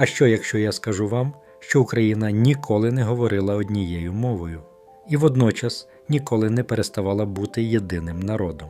А що, якщо я скажу вам, що Україна ніколи не говорила однією мовою і водночас ніколи не переставала бути єдиним народом?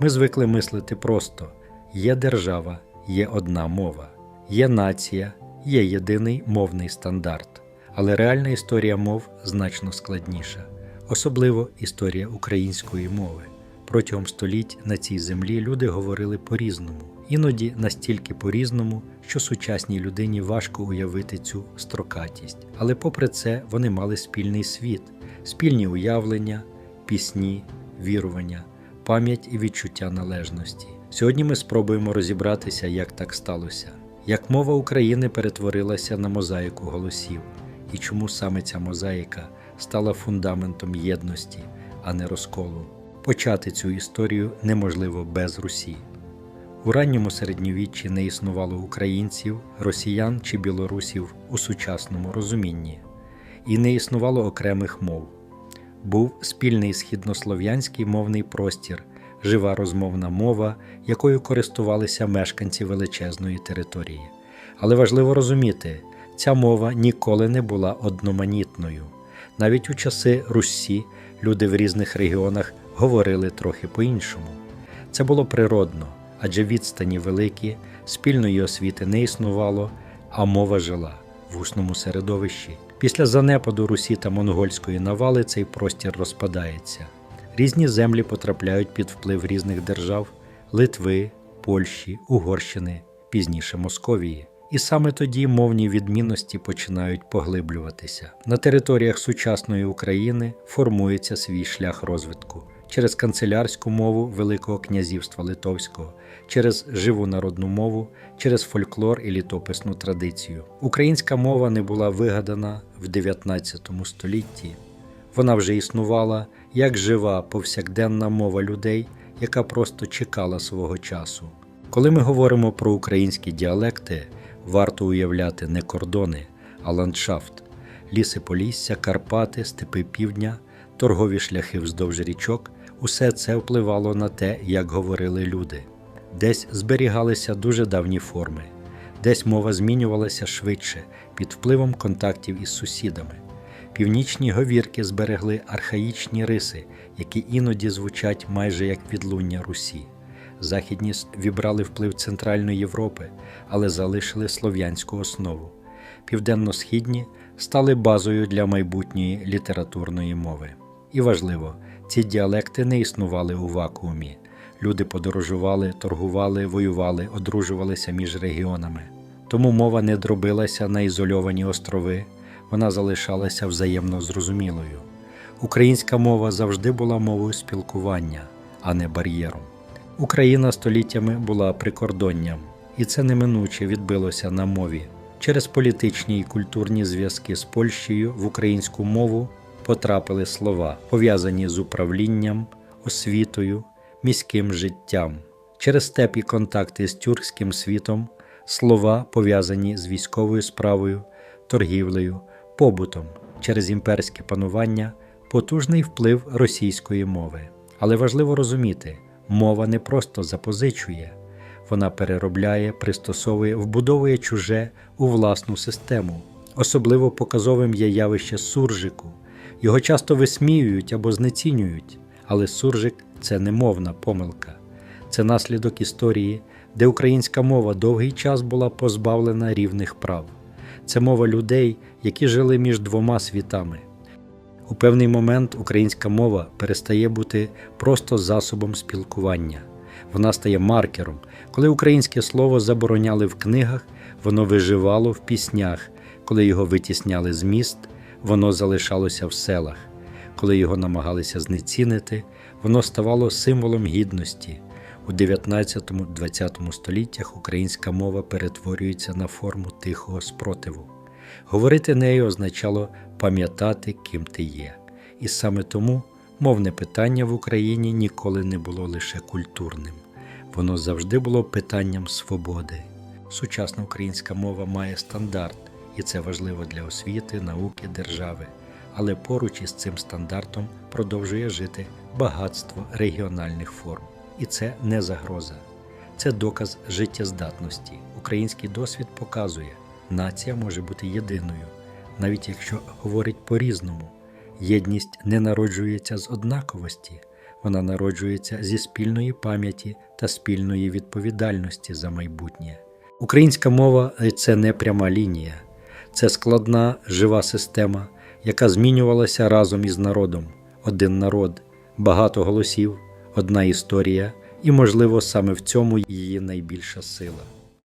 Ми звикли мислити просто: є держава, є одна мова, є нація, є єдиний мовний стандарт. Але реальна історія мов значно складніша, особливо історія української мови. Протягом століть на цій землі люди говорили по-різному, іноді настільки по-різному, що сучасній людині важко уявити цю строкатість. Але попри це вони мали спільний світ, спільні уявлення, пісні, вірування, пам'ять і відчуття належності. Сьогодні ми спробуємо розібратися, як так сталося, як мова України перетворилася на мозаїку голосів, і чому саме ця мозаїка стала фундаментом єдності, а не розколу. Почати цю історію неможливо без Русі. У ранньому середньовіччі не існувало українців, росіян чи білорусів у сучасному розумінні, і не існувало окремих мов. Був спільний східнослов'янський мовний простір, жива розмовна мова, якою користувалися мешканці величезної території. Але важливо розуміти, ця мова ніколи не була одноманітною. Навіть у часи Руссі люди в різних регіонах говорили трохи по-іншому. Це було природно, адже відстані великі, спільної освіти не існувало, а мова жила в усному середовищі. Після занепаду Русі та монгольської навали цей простір розпадається. Різні землі потрапляють під вплив різних держав Литви, Польщі, Угорщини, пізніше Московії. І саме тоді мовні відмінності починають поглиблюватися. На територіях сучасної України формується свій шлях розвитку через канцелярську мову Великого князівства Литовського, через живу народну мову, через фольклор і літописну традицію. Українська мова не була вигадана в 19 столітті. Вона вже існувала як жива повсякденна мова людей, яка просто чекала свого часу. Коли ми говоримо про українські діалекти, варто уявляти не кордони, а ландшафт, ліси Полісся, Карпати, степи півдня, торгові шляхи вздовж річок усе це впливало на те, як говорили люди. Десь зберігалися дуже давні форми, десь мова змінювалася швидше під впливом контактів із сусідами. Північні говірки зберегли архаїчні риси, які іноді звучать майже як відлуння Русі. Західні вібрали вплив Центральної Європи, але залишили слов'янську основу. Південно-східні стали базою для майбутньої літературної мови. І важливо, ці діалекти не існували у вакуумі. Люди подорожували, торгували, воювали, одружувалися між регіонами. Тому мова не дробилася на ізольовані острови, вона залишалася взаємно зрозумілою. Українська мова завжди була мовою спілкування, а не бар'єром. Україна століттями була прикордонням, і це неминуче відбилося на мові. Через політичні і культурні зв'язки з Польщею в українську мову потрапили слова, пов'язані з управлінням, освітою, міським життям. Через степі контакти з тюркським світом слова пов'язані з військовою справою, торгівлею, побутом, через імперське панування, потужний вплив російської мови. Але важливо розуміти, мова не просто запозичує, вона переробляє, пристосовує, вбудовує чуже у власну систему. Особливо показовим є явище суржику. Його часто висміюють або знецінюють, але суржик це не мовна помилка, це наслідок історії, де українська мова довгий час була позбавлена рівних прав. Це мова людей, які жили між двома світами. У певний момент українська мова перестає бути просто засобом спілкування. Вона стає маркером. Коли українське слово забороняли в книгах, воно виживало в піснях, коли його витісняли з міст, воно залишалося в селах. Коли його намагалися знецінити, воно ставало символом гідності. У 19-20 століттях українська мова перетворюється на форму тихого спротиву. Говорити нею означало пам'ятати, ким ти є. І саме тому мовне питання в Україні ніколи не було лише культурним, воно завжди було питанням свободи. Сучасна українська мова має стандарт, і це важливо для освіти, науки, держави. Але поруч із цим стандартом продовжує жити багатство регіональних форм. І це не загроза, це доказ життєздатності. Український досвід показує, нація може бути єдиною, навіть якщо говорить по-різному. Єдність не народжується з однаковості, вона народжується зі спільної пам'яті та спільної відповідальності за майбутнє. Українська мова це не пряма лінія, це складна жива система, яка змінювалася разом із народом. Один народ, багато голосів, одна історія, і, можливо, саме в цьому її найбільша сила.